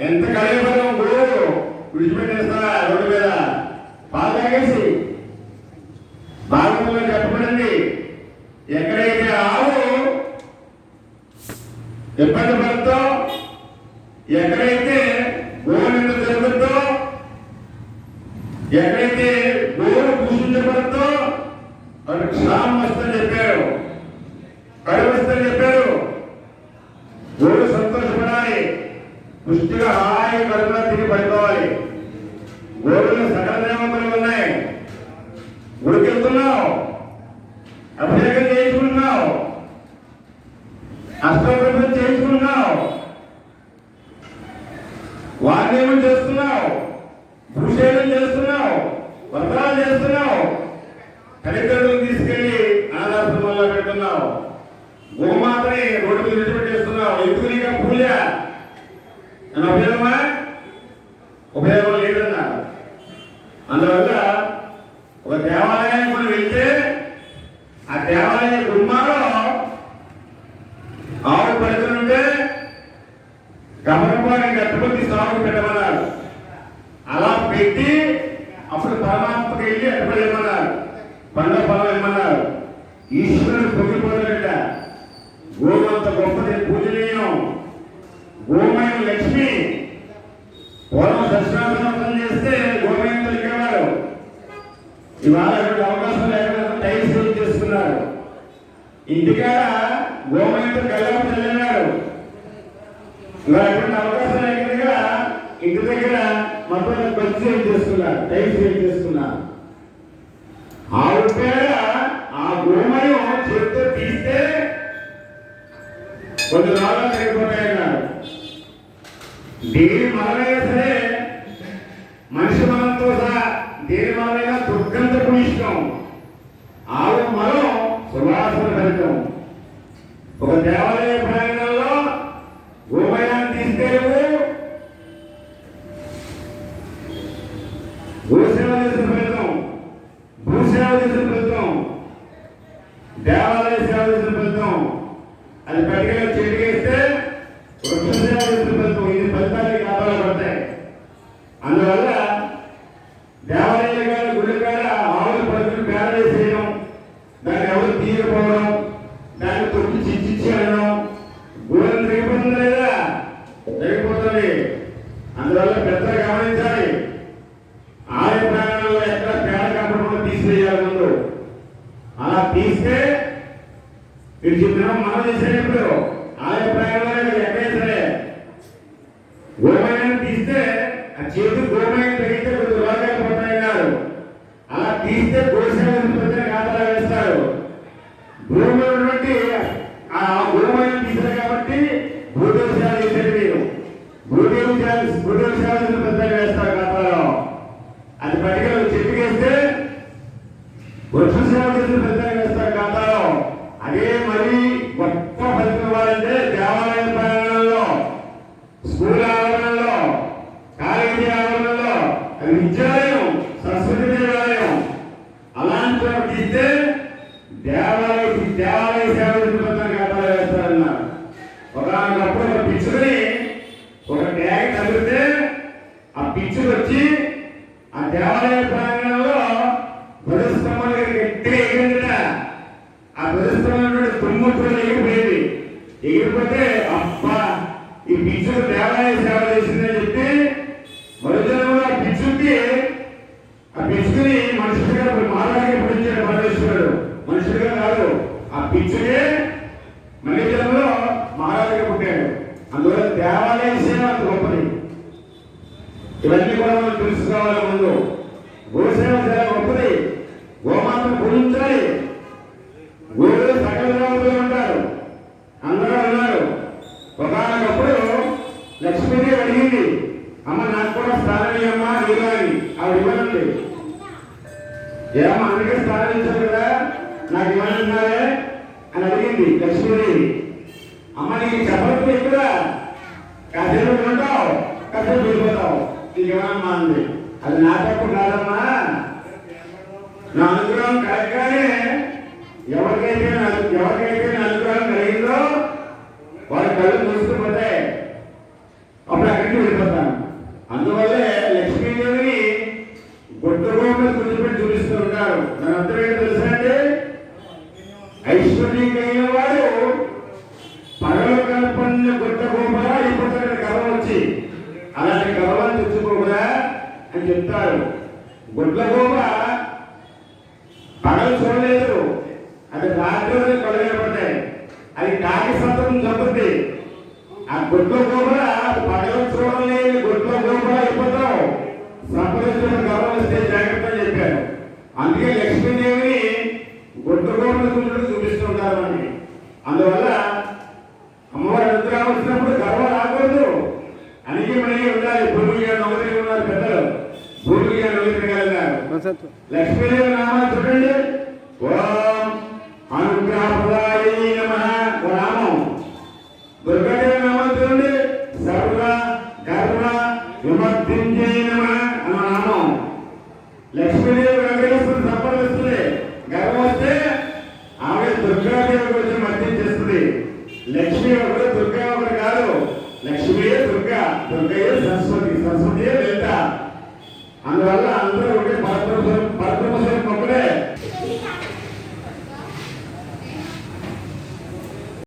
ఎంత కలిపడం గురువు విడిచిపెట్టేస్తారా రోడ్డు మీద పాలు తాగేసి? భాగంలో చెప్పబడింది ఎక్కడైతే ఆవు ఇబ్బంది పడుతో ఎక్కడైతే గోవింద జరుగుతో ఎక్కడైతే గోరు పూజించబడుతో అటు క్షామం వస్తుందని గుడికి వెళ్తున్నావు అభిషేకం చేయించుకుంటున్నావు అష్టోత్తరం చేయించుకుంటున్నావు వాగ్దేవం చేస్తున్నావు. భూషేదం చేస్తున్నావు. వ్రతాలు చేస్తున్నావు. తల్లిదండ్రులు తీసుకెళ్ళి అనాథాశ్రమంలో పెడుతున్నావు. గోమాతని రోడ్డు మీద విడిచిపెట్టేస్తున్నావు ఎందుకు నీకు పూజ? అని ఉపయోగమా ఉపయోగం లేదన్నారు అందువల్ల ఒక దేవాలయానికి మనం వెళ్తే ఆ దేవాలయ గుమ్మాలో ఆవు పడుతుంటే గమనపాన్ని గట్టబట్టి సాగు పెట్టమన్నారు. అలా పెట్టి అప్పుడు పరమాత్మకి వెళ్ళి అక్కడ ఇమ్మన్నారు పండ్ల పొలం ఇమ్మన్నారు ఈశ్వరుడు పొంగిపోతాడట గోమంత గొప్పది పూజనీయం. గోమయం లక్ష్మి. పూర్వం దర్శనార్థం చేస్తే గోమయం దొరికేవాడు ఇవాళ రెండు అవకాశం లేకుండా టైల్స్ యూజ్ చేసుకున్నారు. ఇంటికాడ గోమయంతో కళ్యాణం చదివినారు ఇవాళ ఎటువంటి అవకాశం లేకుండా ఇంటి దగ్గర మొత్తం ఖర్చు ఏం చేసుకున్నారు టైం సేవ్ చేసుకున్నారు ఆవిడ పేడ ఆ గోమయం చేతితో తీస్తే కొంత రోగాలు తగ్గిపోతాయన్నారు దేని మనమైనా సరే మనిషి మనంతో సహా దేని మనమైనా దుర్గంధ పుణ్యం ఆవిడ మనం సువాసన ఫలితం. ఒక దేవాలయ ప్రయాణంలో గోమయాన్ని తీస్తే నువ్వు గోసేవ చేసిన ఫలితం భూసేవ చేసిన ఫలితం దేవాలయ సేవ చేసిన ఫలితం అది పట్టుకెళ్ళి చెట్టుకేస్తే వృక్ష సేవ చేసిన ఫలితం ఇది ఫలితాన్ని కాపాల పడతాయి. అందువల్ల దేవాలయాల కాడ గుడి కాడ ఆవులు పడుకుని పేర చేయడం దాన్ని ఎవరు తీయకపోవడం కప్పకుండా అలా తీస్తే మీరు చెప్పిన మనం చేసేటప్పుడు ఆలయ ప్రాంగణంలో ఎక్కడైనా సరే గోమయాన్ని తీస్తే ఆ చేతి గోమయం తగిలితే కొద్ది రోగాలు పోతాయన్నారు అలా తీస్తే గోసేవ ప్రజల ఖాతాలో వేస్తారు భూమిలో ఉన్నటువంటి ఆ గోమయం తీశారు కాబట్టి భూదేవ సేవ చేశారు మీరు భూదేవ సేవ భూదేవ సేవ పెద్దగా వేస్తారు ఖాతాలో అది పట్టుకెళ్ళి చెట్టుకేస్తే వృక్ష సేవ చేసిన పెద్దగా వేస్తారు ఖాతాలో అదే మరి గొప్ప ఫలితం ఇవ్వాలంటే దేవాలయ ప్రాంగణంలో స్కూల్ ఆవరణలో కాలేజీ ఆవరణలో అది విద్యాలయం సరస్వతి దేవాలయం అలాంటి దేవాలయ దేవాలయ సేవ నిమిత్తం ఖాతాలో వేస్తారన్నారు ఒకనప్పుడు ఒక పిచ్చుకుని ఒక ట్యాగ్ తగిలితే ఆ పిచ్చు వచ్చి ఆ దేవాలయ ప్రాంగణంలో ధ్వజస్తంభం దగ్గర గట్టిగా ఎగిరిందిట. ఆ ధ్వజస్తంభం తుమ్ముట్టులు ఎగిరిపోయింది. ఎగిరిపోతే అబ్బా ఈ పిచ్చుకు దేవాలయ సేవ చేసిందని చెప్పి మరుజనంలో ఆ పిచ్చుకి ఆ పిచ్చుకుని మనుషులుగా మానవుడిగా పుట్టించాడు పరమేశ్వరుడు మనుషులుగా కాదు ఆ పిచ్చుకే మళ్ళీ జనంలో మహారాజుగా పుట్టాడు అందువల్ల దేవాలయ సేవ అంత గొప్పది ఇవన్నీ కూడా మనం తెలుసుకోవాలి ముందు. గోసేవ చాలా గొప్పది గోమాతను పూజించాలి. గోవులు సకల దేవతలు ఉంటారు. అందరూ ఉన్నారు. ఒకనొకప్పుడు లక్ష్మీదేవి అడిగింది అమ్మ నాకు కూడా స్థానం ఇవ్వమ్మా నీలో అని. ఆవిడ ఇవ్వనండి ఏమో అందుకే స్థానం ఇచ్చారు కదా? నాకు ఇవ్వనున్నారే అని అడిగింది లక్ష్మీదేవి. అమ్మ నీకు చెప్పలేదు ఎక్కువ కాసేపు ఉంటావు కాసేపు వెళ్ళిపోతావు. నీకు అంది అది నా తప్పు కాదమ్మా? నా అనుగ్రహం కలగగానే ఎవరికైతే ఎవరికైతే నా అనుగ్రహం కలిగిందో వారి కళ్ళు మూసుకుపోతే అప్పుడు అక్కడికి వెళ్ళిపోతాను. అందువల్లే లక్ష్మీదేవిని గుడ్డగో రూపంలో కూర్చోబెట్టి చూపిస్తూ ఉంటారు. దాని అందరూ ఏంటో తెలుసా అండి? ఐశ్వర్యం కలిగిన వాడు పగలు కనపడిన గుడ్డ గోపరా అయిపోతాడు కథ వచ్చి అలాంటి కథ తెచ్చుకోకూడదా అని చెప్తారు. గుడ్ల గోప పగలు చూడలేదు. అది రాత్రి కొలవేయబడ్డాయి అది కాకి సంతకం చంపుద్ది ఆ గుడ్ల గోపుర పగలు చూడలేని గుడ్ల గోపుర అయిపోతావు సంప్రదించిన గర్వం జాగ్రత్త అని చెప్పారు. అందుకే లక్ష్మీదేవిని గుడ్ల గోపుర చూపిస్తుంటారు అని అందువల్ల కలిగారు లక్ష్మీదేవి నామాలు చూడండి ఓం అనుగ్రహప్రదాయ నమ. ఓ దుర్గాదేవి నామాలు చూడండి సర్వ గర్వ విమర్శించే నమ అన్న నామం. లక్ష్మీదేవి వెంకటేశ్వరుడు సంపర్కిస్తుంది గర్వం వస్తే ఆమె దుర్గాదేవి గురించి మర్చించేస్తుంది లక్ష్మి ఒకరు దుర్గా ఒకరు కాదు. లక్ష్మీయే దుర్గా. దుర్గయే సరస్వతి. సరస్వతియే లలిత. and i'll do